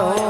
varón.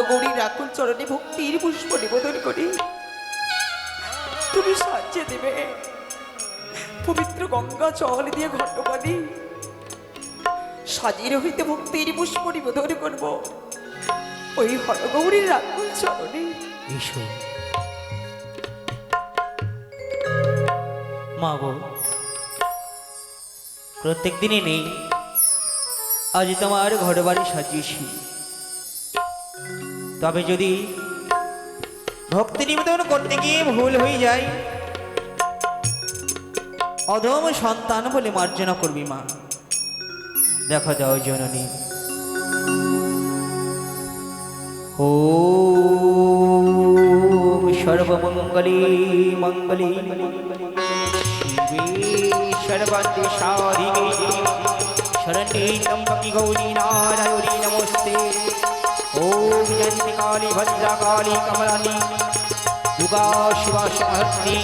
হরগৌরী রাখুন চরণে ভক্তির পুষ্প নিবেদন করি। তুমি সাহায্যে দেবে। পবিত্র গঙ্গা জল দিয়ে ঘটপানি সাজিয়ে হইতে ভক্তির পুষ্প নিবেদন করব। ওই হরগৌরীর রাখুন চরণে। মা গো, প্রত্যেক দিনই নেই। আজ তোমার ঘর বাড়ি সাজিয়েছি। তবে যদি ভক্তি নিবেদন করতে গিয়ে ভুল হয়ে যায়, অধম সন্তান বলে মার্জনা করবি মা। দেখা যাও জননী। ও সর্বমঙ্গলি মঙ্গলে। সর্বান্তি সারিণী শরণী গৌরী নারায়ণী নমস্তে। ओम जय काली भद्रा काली कमलानी दुर्गा शिवा शहस्ती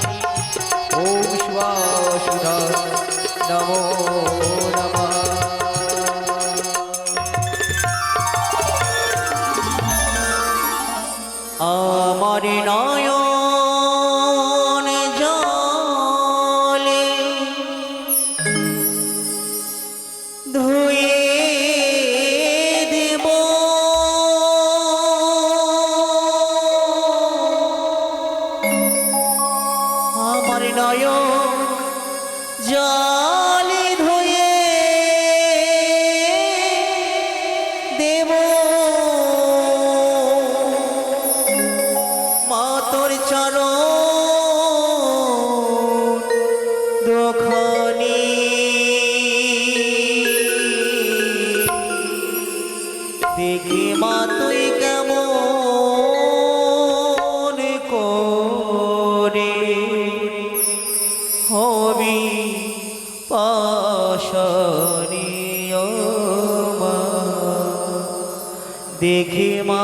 ओम शिवा नमो দেখে মা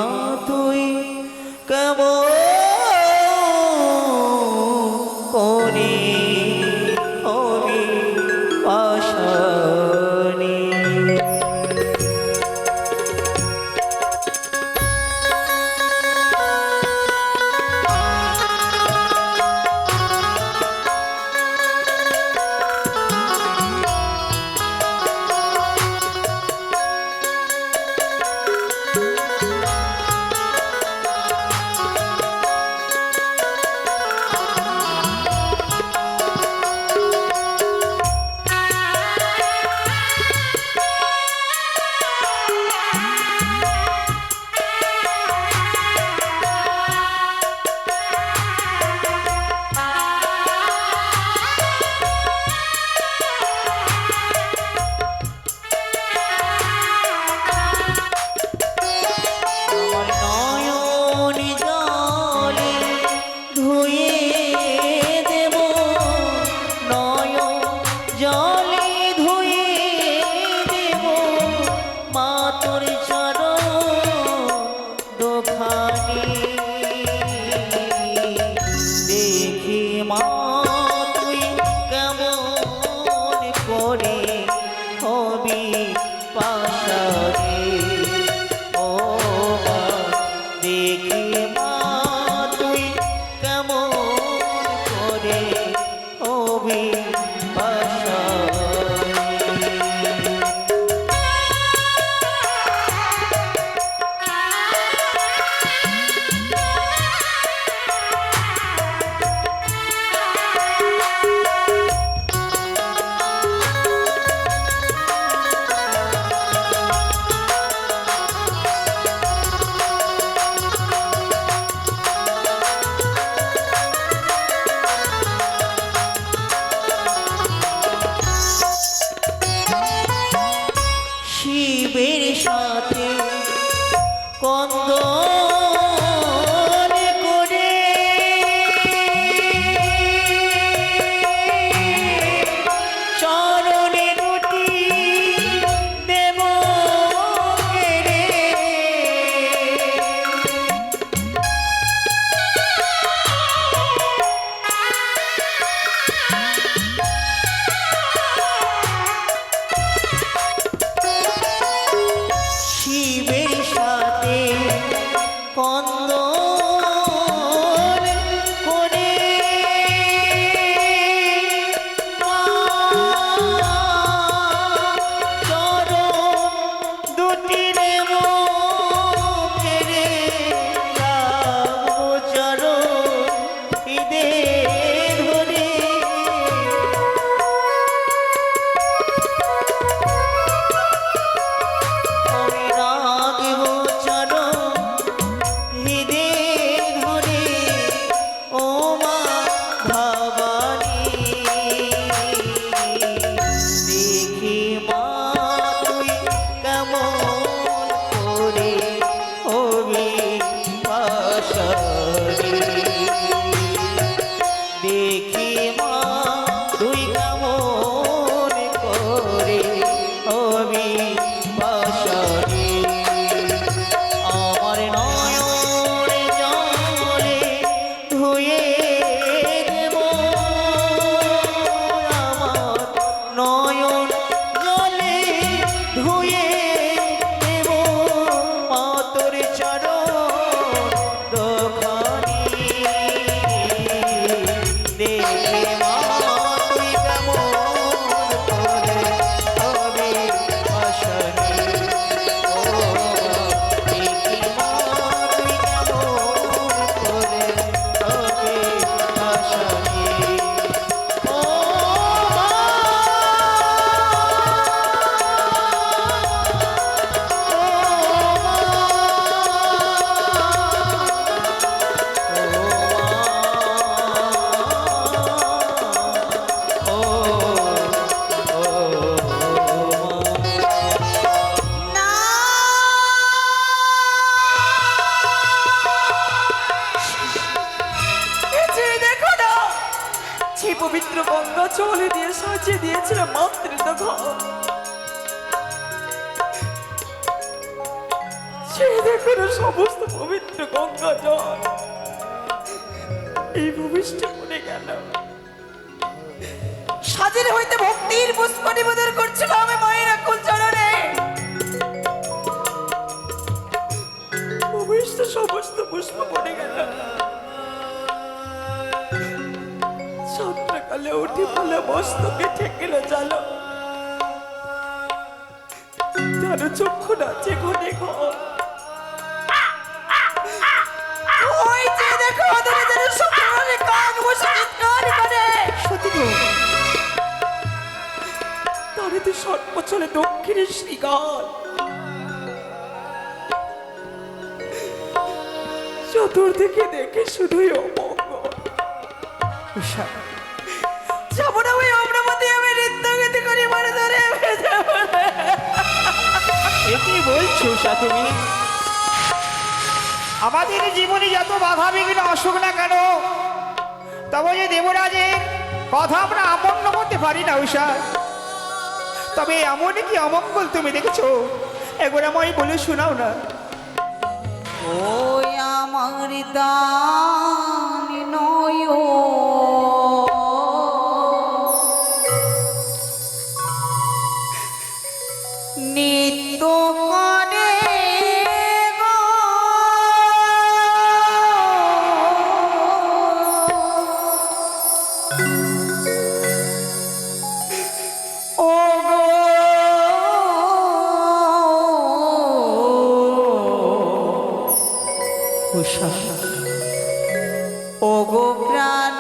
পবিত্র এই ভূমিষ্ঠে পড়ে গেল। সাজের হইতে ভক্তির পুষ্প নিবেদন করছিল আমি মায়ের আকুল চরণে। ভূমিষ্ঠ সমস্ত পুষ্প পড়ে গেল। সন্ধ্যাকালে উঠি বলে মস্তকে ঠেকিল জালো। যেন চক্ষু নাচে ঘনে ঘর সর্বচলে দক্ষিণের শ্রীগান চতুর্দিকে দেখে শুধুই অমঙ্গল। যাব না ওই অমরাবতী আমি নৃত্য গীতি করি মানে ধরে যাব না। এ কি বলছো তুমি? আমাদের জীবনে যত বাধা বিঘ্ন আসুক না কেন তবে যে দেবরাজের কথা আমরা আপন্ন করতে পারি না উষা। তবে এমন কি অমঙ্গল তুমি দেখেছ? একবার আমায় বলে শোনাও না। ওই আমার দান নয় উষা ওগো প্রাণ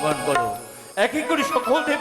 অসম্মান করো। এক এক করে সকল দেব